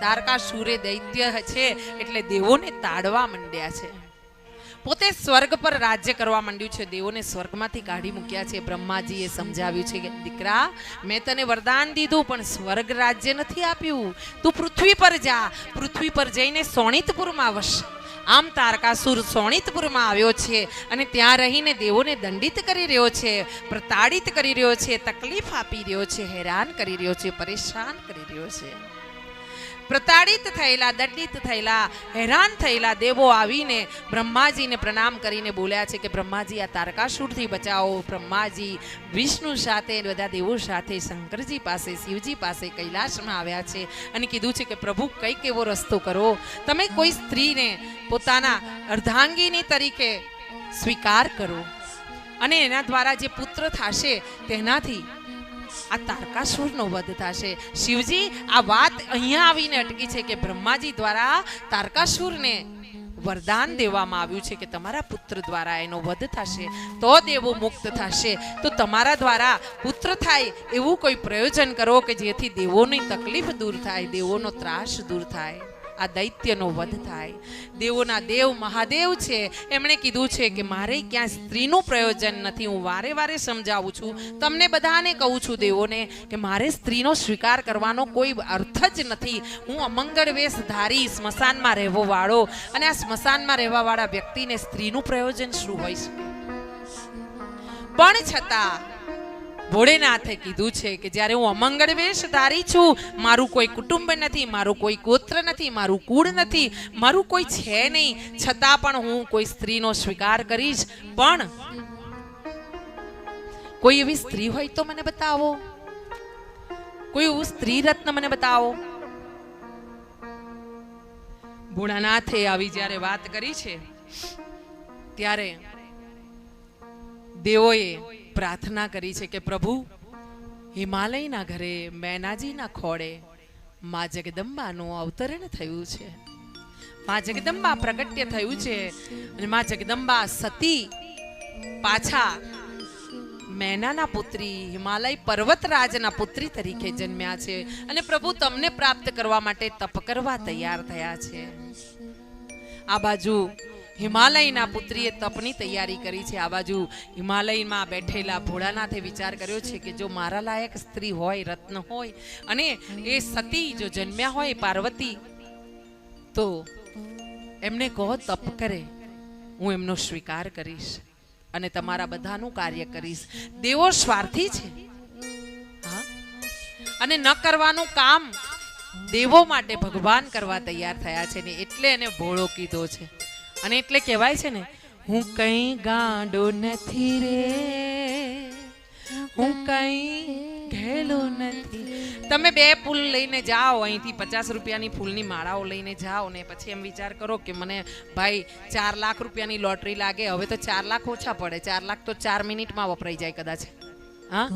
તારકા સૂર્ય દૈત્ય છે, એટલે દેવોને તાડવા માંડ્યા છે. પોતે સ્વર્ગ પર રાજ્ય કરવા માંડ્યું છે, દેવોને સ્વર્ગમાંથી કાઢી મૂક્યા છે. બ્રહ્માજીએ સમજાવ્યું છે કે, દીકરા, મેં તને વરદાન દીધું, પણ સ્વર્ગ રાજ્ય નથી આપ્યું. તું પૃથ્વી પર જા. પૃથ્વી પર જઈને સોણિતપુરમાં વસ. આમ તારકાસુર સોણિતપુરમાં આવ્યો છે અને ત્યાં રહીને દેવોને દંડિત કરી રહ્યો છે, પ્રતાડિત કરી રહ્યો છે, તકલીફ આપી રહ્યો છે, હેરાન કરી રહ્યો છે, પરેશાન કરી રહ્યો છે. પ્રતાડિત થયેલા, દંડિત થયેલા, હેરાન થયેલા દેવો આવીને બ્રહ્માજીને પ્રણામ કરીને બોલ્યા છે કે બ્રહ્માજી, આ તારકાસુરથી બચાવો. બ્રહ્માજી વિષ્ણુ સાથે, બધા દેવો સાથે, શંકરજી પાસે, શિવજી પાસે કૈલાસમાં આવ્યા છે અને કીધું છે કે, પ્રભુ, કંઈક એવો રસ્તો કરો. તમે કોઈ સ્ત્રીને પોતાના અર્ધાંગીની તરીકે સ્વીકાર કરો. અને એના દ્વારા જે પુત્ર થશે, તેનાથી આ તારકાસુરનો વધ થશે. શિવજી, આ વાત અહીંયા આવીને અટકી છે કે બ્રહ્માજી દ્વારા તારકાસુરને વરદાન દેવામાં આવ્યું છે કે તમારા પુત્ર દ્વારા એનો વધ થશે, તો દેવો મુક્ત થશે. તો તમારા દ્વારા પુત્ર થાય એવું કોઈ પ્રયોજન કરો કે જેથી દેવોની તકલીફ દૂર થાય, દેવોનો ત્રાસ દૂર થાય. આ દૈત્યનો વધ થાય. દેવોના દેવ મહાદેવ છે. એમણે કીધું છે કે મારે ક્યાં સ્ત્રીનું પ્રયોજન નથી. હું વારે વારે સમજાવું છું. તમને બધાને કહું છું દેવોને કે મારે સ્ત્રીનો સ્વીકાર કરવાનો કોઈ અર્થ જ નથી. હું અમંગળ વેશ ધારી સ્મશાનમાં રહેવો વાળો અને આ સ્મશાનમાં રહેવાવાળા વ્યક્તિને સ્ત્રીનું પ્રયોજન શું હોય શકે? પણ છતાં ભોળેનાથે કીધું છે કે જ્યારે હું અમંગળ વેશ ધારી છું, મારું કોઈ કુટુંબ નથી, મારું કોઈ ગોત્ર નથી, મારું કુળ નથી, મારું કોઈ છે નહીં, છતાં પણ હું કોઈ સ્ત્રીનો સ્વીકાર કરીશ. પણ કોઈ એવી સ્ત્રી હોય તો મને બતાવો. કોઈ એવું સ્ત્રી રત્ન મને બતાવો. ભોળાનાથે આવી જ્યારે વાત કરી છે, ત્યારે દેવોએ પ્રાર્થના કરી છે કે પ્રભુ, હિમાલયના ઘરે, મેનાજીના ખોળે મા જગદંબાનું અવતરણ થયું છે. મા જગદંબા પ્રગટ્ય થયું છે અને મા જગદંબા સતી પાછા મેનાના પુત્રી, હિમાલય પર્વતરાજના પુત્રી તરીકે જન્મ્યા છે અને પ્રભુ તમને પ્રાપ્ત કરવા માટે તપ કરવા તૈયાર થયા છે. આ બાજુ હિમાલયના પુત્રીએ તપની તૈયારી કરી છે. આ બાજુ હિમાલયમાં બેઠેલા ભોળાનાથે વિચાર કર્યો છે કે જો મારા લાયક સ્ત્રી હોય, રત્ન હોય અને એ સતી જો જન્મ્યા હોય પાર્વતી, તો એમને કહો તપ કરે. હું એમનો સ્વીકાર કરીશ અને તમારા બધાનું કાર્ય કરીશ. દેવો સ્વાર્થી છે. અને ન કરવાનું કામ દેવો માટે ભગવાન કરવા તૈયાર થયા છે ને એટલે એને ભોળો કીધો છે. અને એટલે કહેવાય છે ને, હું કઈ ગાંડો નથી રે. હું કઈ ઘેલો નથી. તમે બે ફૂલ લઈને જાઓ, અહીંથી પચાસ રૂપિયાની ફૂલની માળાઓ લઈને જાઓ ને પછી એમ વિચાર કરો કે મને ભાઈ ચાર લાખ રૂપિયાની લોટરી લાગે, હવે તો ચાર લાખ ઓછા પડે, ચાર લાખ તો ચાર મિનિટમાં વપરાઈ જાય કદાચ. હા?